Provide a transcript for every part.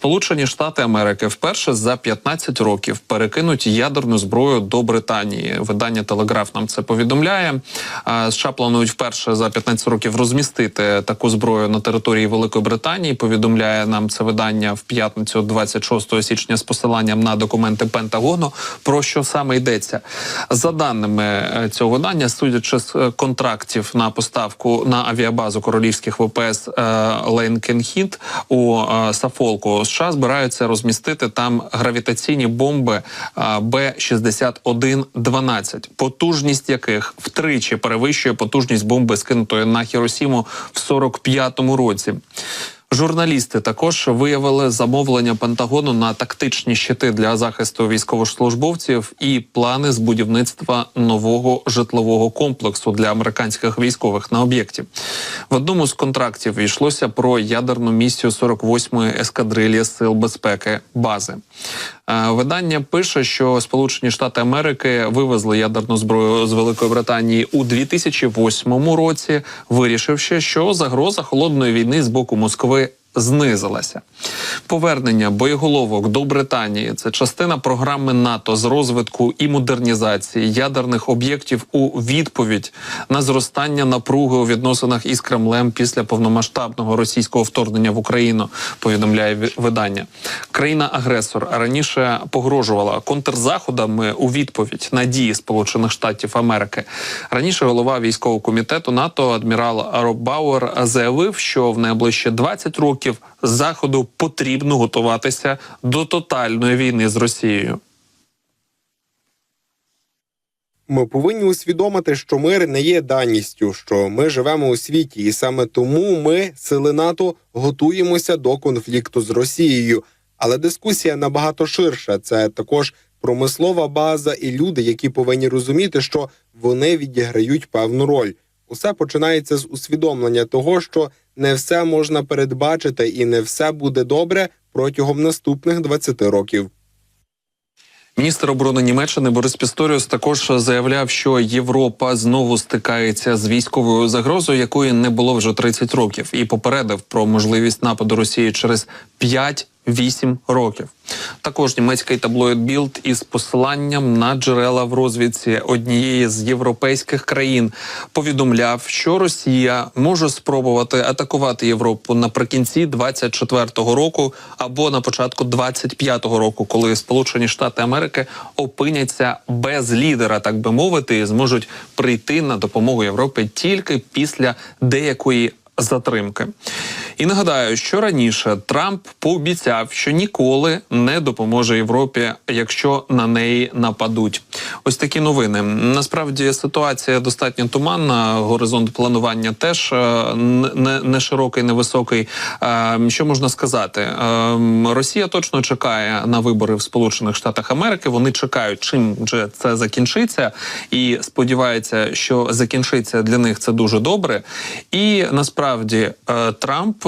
Сполучені Штати Америки вперше за 15 років перекинуть ядерну зброю до Британії. Видання Телеграф нам це повідомляє. США планують вперше за 15 років розмістити таку зброю на території Великої Британії. Повідомляє нам це видання в п'ятницю, 26 січня, з посиланням на документи Пентагону. Про що саме йдеться за даними е, цього видання, судячи з е, контрактів на поставку на авіабазу королівських ВПС Лейнкенхіт у е, Сафолку. США збираються розмістити там гравітаційні бомби Б-6112, потужність яких втричі перевищує потужність бомби, скинутої на Хіросіму в 45-му році. Журналісти також виявили замовлення Пентагону на тактичні щити для захисту військовослужбовців і плани з будівництва нового житлового комплексу для американських військових на об'єкті. В одному з контрактів йшлося про ядерну місію 48-ї ескадрилі сил безпеки бази. Е, Видання пише, що Сполучені Штати Америки вивезли ядерну зброю з Великої Британії у 2008 році, вирішивши, що загроза холодної війни з боку Москви знизилася. Повернення боєголовок до Британії це частина програми НАТО з розвитку і модернізації ядерних об'єктів у відповідь на зростання напруги у відносинах із Кремлем після повномасштабного російського вторгнення в Україну. Повідомляє видання. Країна-агресор раніше погрожувала контрзаходами у відповідь на дії Сполучених Штатів Америки. Раніше голова військового комітету НАТО адмірал Роб Бауер заявив, що в найближчі 20 років заходу потрібно готуватися до тотальної війни з Росією. Ми повинні усвідомити, що мир не є даністю, що ми живемо у світі, і саме тому ми, сили НАТО, готуємося до конфлікту з Росією. Але дискусія набагато ширша. Це також промислова база і люди, які повинні розуміти, що вони відіграють певну роль. Усе починається з усвідомлення того, що не все можна передбачити, і не все буде добре протягом наступних 20 років. Міністр оборони Німеччини Борис Пісторіус також заявляв, що Європа знову стикається з військовою загрозою, якої не було вже 30 років, і попередив про можливість нападу Росії через 5-8 років. Також німецький таблоїд Білд із посиланням на джерела в розвідці однієї з європейських країн повідомляв, що Росія може спробувати атакувати Європу наприкінці 24-го року або на початку 25-го року, коли Сполучені Штати Америки опиняться без лідера, так би мовити, і зможуть прийти на допомогу Європі тільки після деякої затримки. І нагадаю, що раніше Трамп пообіцяв, що ніколи не допоможе Європі, якщо на неї нападуть. Ось такі новини. Насправді ситуація достатньо туманна. Горизонт планування теж е, не, не широкий, не високий. Е, Що можна сказати? Е, Росія точно чекає на вибори в Сполучених Штатах Америки. Вони чекають, чим же це закінчиться, і сподіваються, що закінчиться для них це дуже добре. І насправді Трамп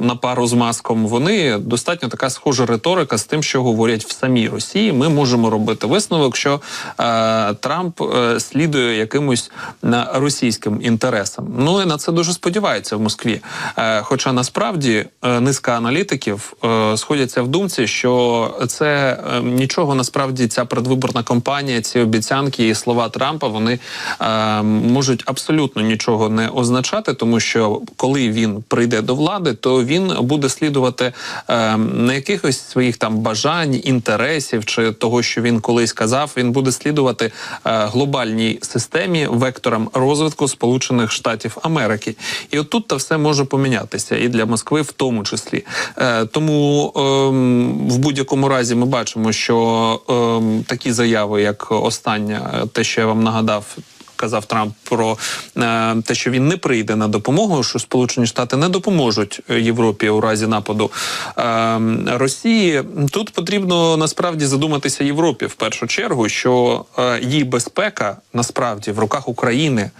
на пару з маском вони достатньо така схожа риторика з тим, що говорять в самій Росії. Ми можемо робити висновок, що е, Трамп е, слідує якимось на російським інтересам. Ну і на це дуже сподіваються в Москві. Е, хоча насправді е, низка аналітиків е, сходяться в думці, що це е, нічого насправді ця предвиборна кампанія, ці обіцянки і слова Трампа вони е, можуть абсолютно нічого не означати, тому що коли він прийде до влади, то він буде слідувати е, не якихось своїх там бажань, інтересів чи того, що він колись казав. Він буде слідувати е, глобальній системі, векторам розвитку Сполучених Штатів Америки. І отут та все може помінятися, і для Москви в тому числі. Е, тому ем, в будь-якому разі ми бачимо, що ем, такі заяви, як остання, те, що я вам нагадав. Казав Трамп про е, те, що він не прийде на допомогу, що Сполучені Штати не допоможуть е, Європі у разі нападу е, Росії. Тут потрібно насправді задуматися Європі в першу чергу, що її безпека насправді в руках України,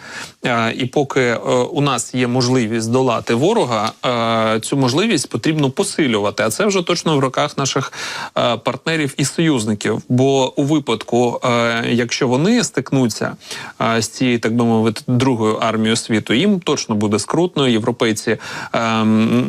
е, і поки е, у нас є можливість долати ворога, е, цю можливість потрібно посилювати. А це вже точно в руках наших партнерів і союзників. Бо у випадку, якщо вони стикнуться з цією, так би мовити, другою армією світу. Їм точно буде скрутно. Європейці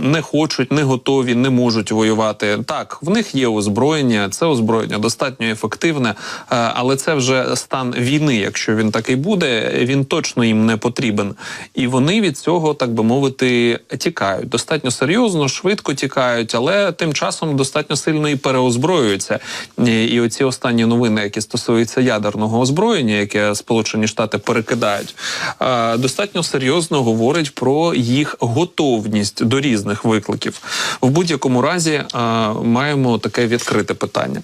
не хочуть, не готові, не можуть воювати. Так, в них є озброєння, це озброєння достатньо ефективне, але це вже стан війни. Якщо він такий буде, він точно їм не потрібен. І вони від цього, так би мовити, тікають. Достатньо серйозно, швидко тікають, але тим часом достатньо сильно і переозброюються. І, і оці останні новини, які стосуються ядерного озброєння, яке Сполучені Штати перекидають, е, достатньо серйозно говорить про їх готовність до різних викликів. В будь-якому разі е, маємо таке відкрите питання.